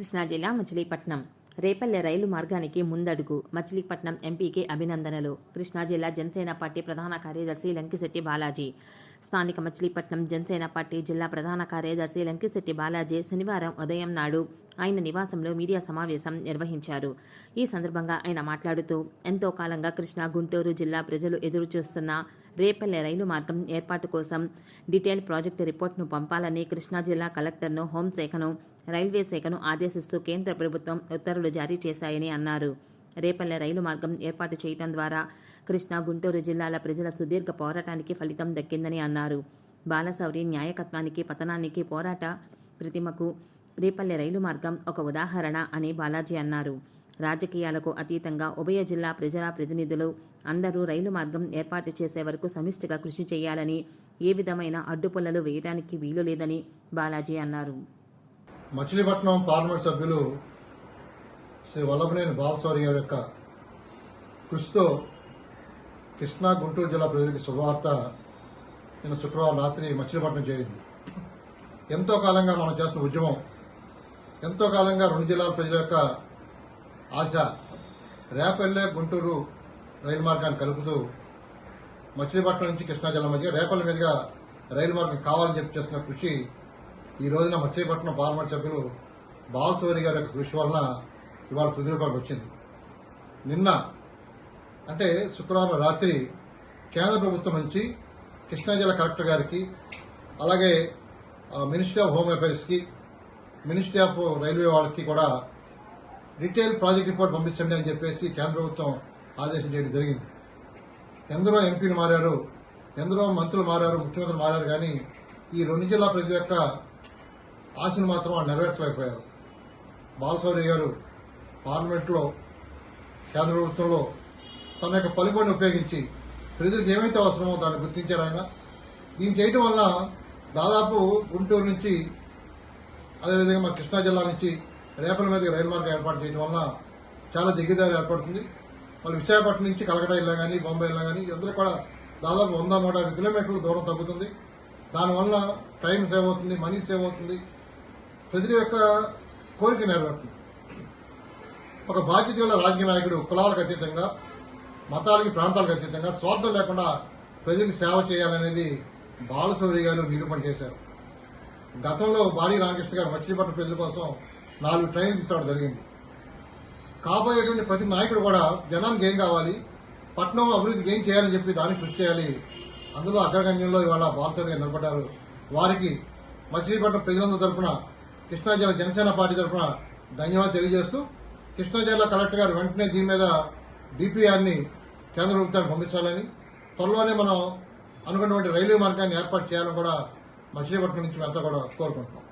కృష్ణా జిల్లా మచిలీపట్నం. రేపల్లె రైలు మార్గానికి ముందడుగు. మచిలీపట్నం ఎంపీకి అభినందనలు. కృష్ణా జిల్లా జనసేన పార్టీ ప్రధాన కార్యదర్శి లంకిశెట్టి బాలాజీ. స్థానిక మచిలీపట్నం జనసేన పార్టీ జిల్లా ప్రధాన కార్యదర్శి లంకిశెట్టి బాలాజీ శనివారం ఉదయం నాడు ఆయన నివాసంలో మీడియా సమావేశం నిర్వహించారు. ఈ సందర్భంగా ఆయన మాట్లాడుతూ ఎంతో కాలంగా కృష్ణా గుంటూరు జిల్లా ప్రజలు ఎదురుచూస్తున్న రేపల్లె రైలు మార్గం ఏర్పాటు కోసం డీటెయిల్ ప్రాజెక్టు రిపోర్ట్ను పంపాలని కృష్ణా జిల్లా కలెక్టర్ను హోంశాఖను రైల్వే శాఖను ఆదేశిస్తూ కేంద్ర ప్రభుత్వం ఉత్తర్వులు జారీ చేశాయని అన్నారు. రేపల్లె రైలు మార్గం ఏర్పాటు చేయడం ద్వారా కృష్ణా గుంటూరు జిల్లాల ప్రజల సుదీర్ఘ పోరాటానికి ఫలితం దక్కిందని అన్నారు. బాలశౌరి న్యాయకత్వానికి పతనానికి పోరాట ప్రతిమకు రేపల్లె రైలు మార్గం ఒక ఉదాహరణ అని బాలాజీ అన్నారు. రాజకీయాలకు అతీతంగా ఉభయ జిల్లా ప్రజా ప్రతినిధులు అందరూ రైలు మార్గం ఏర్పాటు చేసే వరకు సమిష్టిగా కృషి చేయాలని ఏ విధమైన అడ్డుపుల్లలు వేయడానికి వీలు లేదని బాలాజీ అన్నారు. మచిలీపట్నం పార్లమెంట్ సభ్యులు శ్రీ వల్లభనేని బాలశౌరి గారి యొక్క కృషితో కృష్ణా గుంటూరు జిల్లా ప్రజలకి శుభవార్త. నిన్న శుక్రవారం రాత్రి మచిలీపట్నం చేరింది. ఎంతో కాలంగా మనం చేస్తున్న ఉద్యమం ఎంతో కాలంగా రెండు జిల్లాల ప్రజల యొక్క ఆశ రేపల్లె గుంటూరు రైలు మార్గాన్ని కలుపుతూ మచిలీపట్నం నుంచి కృష్ణా జిల్లా మధ్య రేపల్లె మీదుగా రైలు మార్గం కావాలని చెప్పి చేస్తున్న కృషి ఈ రోజున మచిలీపట్నం పార్లమెంట్ సభ్యులు బాలసౌరి గారి యొక్క కృషి వలన ఇవాళ ప్రతిరూపానికి వచ్చింది. నిన్న అంటే శుక్రవారం రాత్రి కేంద్ర ప్రభుత్వం నుంచి కృష్ణా జిల్లా కలెక్టర్ గారికి అలాగే మినిస్ట్రీ ఆఫ్ హోమ్ అఫైర్స్కి మినిస్ట్రీ ఆఫ్ రైల్వే వాళ్ళకి కూడా డీటెయిల్ ప్రాజెక్ట్ రిపోర్ట్ పంపించండి అని చెప్పేసి కేంద్ర ప్రభుత్వం ఆదేశం చేయడం జరిగింది. ఎందరో ఎంపీలు మారారు ఎందరో మంత్రులు మారారు ముఖ్యమంత్రులు మారారు కానీ ఈ రెండు జిల్లా ప్రతి యొక్క ఆశను మాత్రం వాళ్ళు నెరవేర్చలేకపోయారు. బాలసౌరి గారు పార్లమెంట్లో కేంద్ర ప్రభుత్వంలో తన యొక్క పలుకుబడిని ఉపయోగించి ప్రజలకు ఏమైతే అవసరమో దాన్ని గుర్తించారు ఆయన. దీన్ని చేయటం వల్ల దాదాపు గుంటూరు నుంచి అదేవిధంగా మన కృష్ణా జిల్లా నుంచి రేపల మీద రైలు మార్గం ఏర్పాటు చేయడం వల్ల చాలా దిగ్గుదారి ఏర్పడుతుంది. మళ్ళీ విశాఖపట్నం నుంచి కలకటా వెళ్ళా కానీ బొంబాయి వెళ్ళా కానీ అందరూ కూడా దాదాపు వంద నూట యాభై కిలోమీటర్ల దూరం తగ్గుతుంది. దానివల్ల టైం సేవ్ అవుతుంది మనీ సేవ్ అవుతుంది. ప్రజల యొక్క కోరిక నెరవేరుతుంది. ఒక బాధ్యత గల రాజకీయ నాయకుడు కులాలకు అతీతంగా మతాలకి ప్రాంతాలకు అతీతంగా స్వార్థం లేకుండా ప్రజలకు సేవ చేయాలనేది బాలశౌరి గారు నిరూపణ చేశారు. గతంలో బాడీ రామకృష్ణ గారు మచిలీపట్నం ప్రజల కోసం నాలుగు ట్రైన్లు తీసుకోవడం జరిగింది. కాబోయేటువంటి ప్రతి నాయకుడు కూడా జనానికి ఏం కావాలి పట్టణం అభివృద్ధికి ఏం చేయాలని చెప్పి దానికి కృషి చేయాలి. అందులో అగ్రగణ్యంలో ఇవాళ బాలశౌరి గారు నిలబడ్డారు. వారికి మచిలీపట్నం ప్రజలందరి తరఫున కృష్ణా జిల్లా జనసేన పార్టీ తరఫున ధన్యవాదాలు తెలియజేస్తూ కృష్ణా జిల్లా కలెక్టర్ గారు వెంటనే దీని మీద డిపిఆర్ని కేంద్ర ప్రభుత్వానికి పంపించాలని త్వరలోనే మనం అనుకున్నటువంటి రైల్వే మార్గాన్ని ఏర్పాటు చేయాలని కూడా మచిలీపట్నం నుంచి అంతా కూడా కోరుకుంటున్నాం.